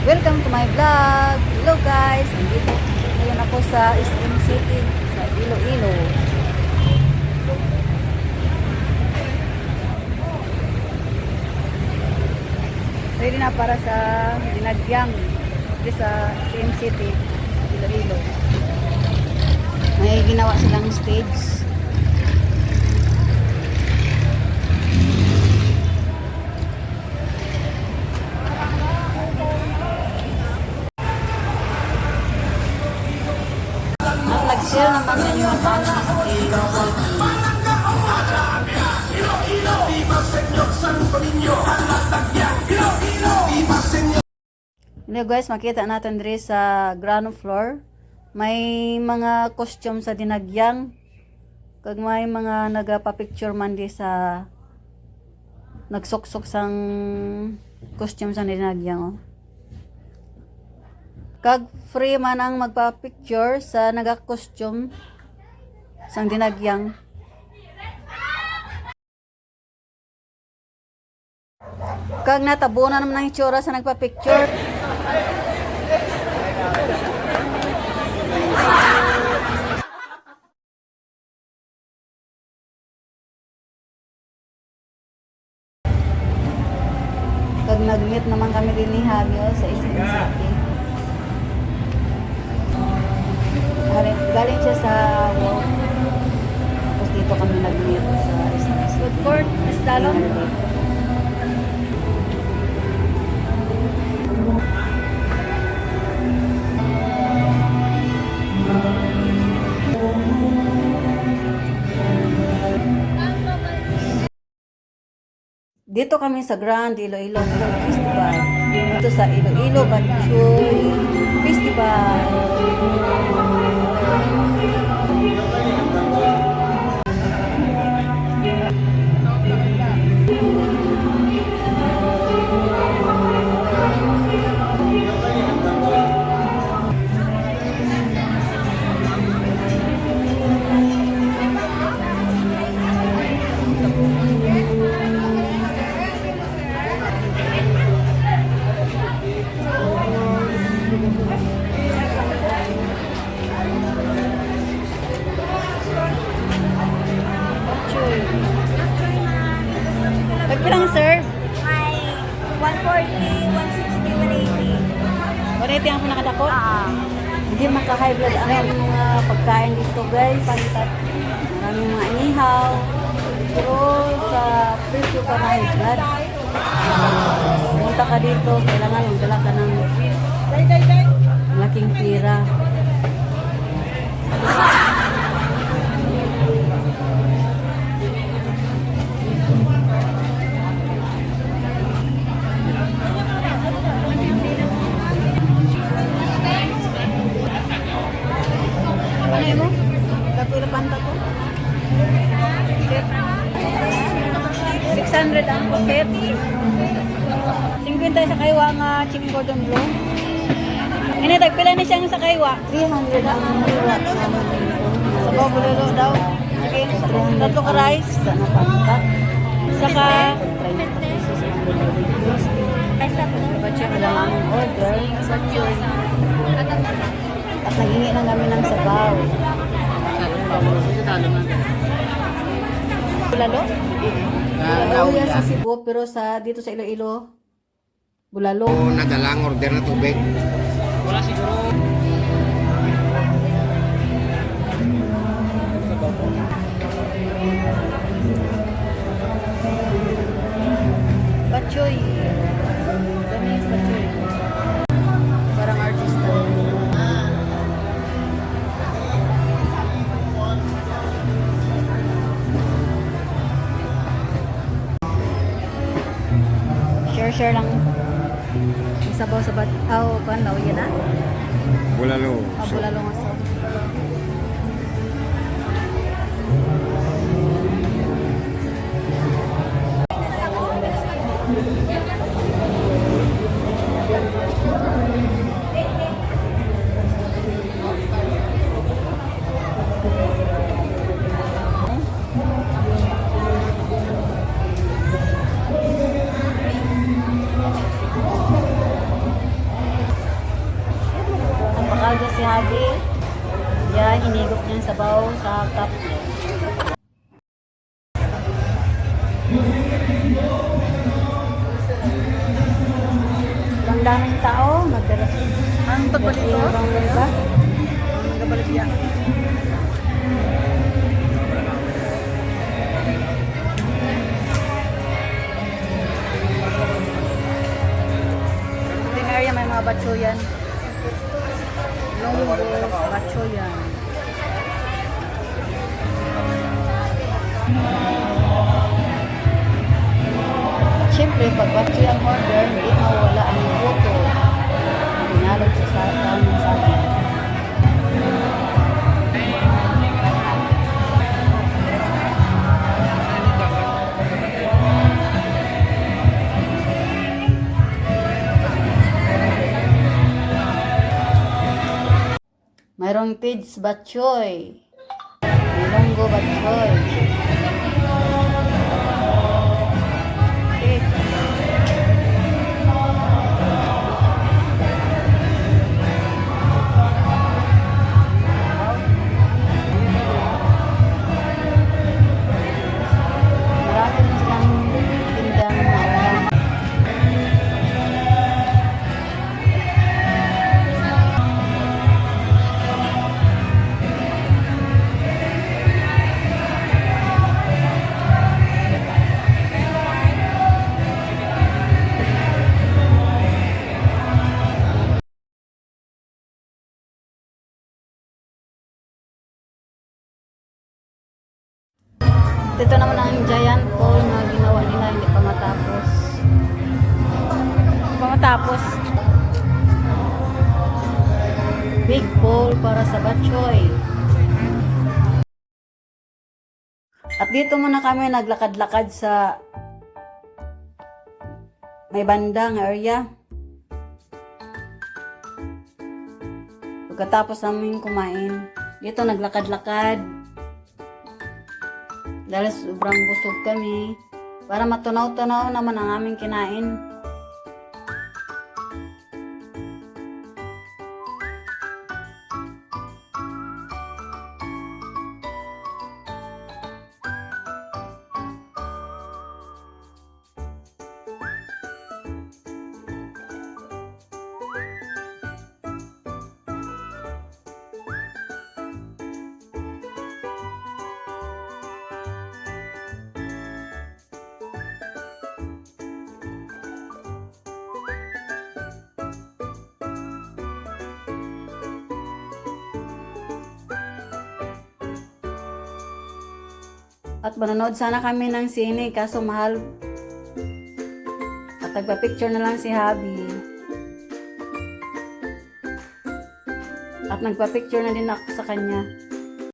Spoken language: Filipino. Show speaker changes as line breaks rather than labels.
Welcome to my vlog. Hello guys. Ngayon ako sa SM City sa Iloilo. Ready na para sa dinagyang dito sa SM City Iloilo. May ginawa silang stage. Nag-share naman din yung mga Hello guys, makita natin diri sa ground floor. May mga costume sa dinagyang. Kag may mga nagapa-picture man di sa nagsuksok sang costume sa dinagyang. Oh. Kag free man ang magpa-picture sa naga-costume sang dinagyang. Kag natabunan naman ang itsura sa nagpa-picture. Kag nag-meet naman kami din ni Javier sa SM City. Galing, siya sa work. Tapos dito kami nag-meet sa. Food court, Miss Dalong. Dito kami sa Grand Iloilo Food Festival. Dito sa Iloilo Batchoy Festival.
180.
Wala ang pinakadako?
Ah,
Hindi maka-high blood ang mga pagkain dito guys. Pantat. Maraming mga inihaw. Pero sa presyo ka na high blood. Punta ka dito, kailangan magdala ka ng malaking pira. 600 ang pocket. 50 sa kaywa nga chicken cordon bleu. Ini tagpila ni siya sa kaywa. 300 ang kaywa. Sa babulo daw. Okay. Tatlo ka rice. Sana pantat. Saka 30 pesos ang Bacheck lang ang order. Sa At naghingi lang kami ng sabaw. Bulalo? Bulalo yan sa Cebu, pero sa dito sa Iloilo, bulalo.
O nadalang order na tubig.
Bachoy. share lang. Sabaw sa bat. Ah, oh, kan daw yan ah.
Bulalo.
Oh, bulalo nga so. Habi. Yan, hinigop niya sa baw sa cup. Ang daming tao, nagdaras.
Ang
ba?
Ang gabaligya.
Ito yung area may mga batchoyan. Longbos, batchoyan. At syempre, pag batchoyan order, hindi mawala ang Mayroong pids batchoy. May longgo batchoy. Ito naman ang giant pole na ginawa nila, hindi pa matapos. Hindi pa matapos. Big pole para sa batchoy. At dito muna kami naglakad-lakad sa may bandang area. Pagkatapos namin kumain, dito naglakad-lakad. Dahil sobrang busog kami. Para matunaw-tunaw naman ang aming kinain. At manonood sana kami ng sine kaso mahal. At nagpa-picture na lang si Habi. At nagpa-picture na din ako sa kanya.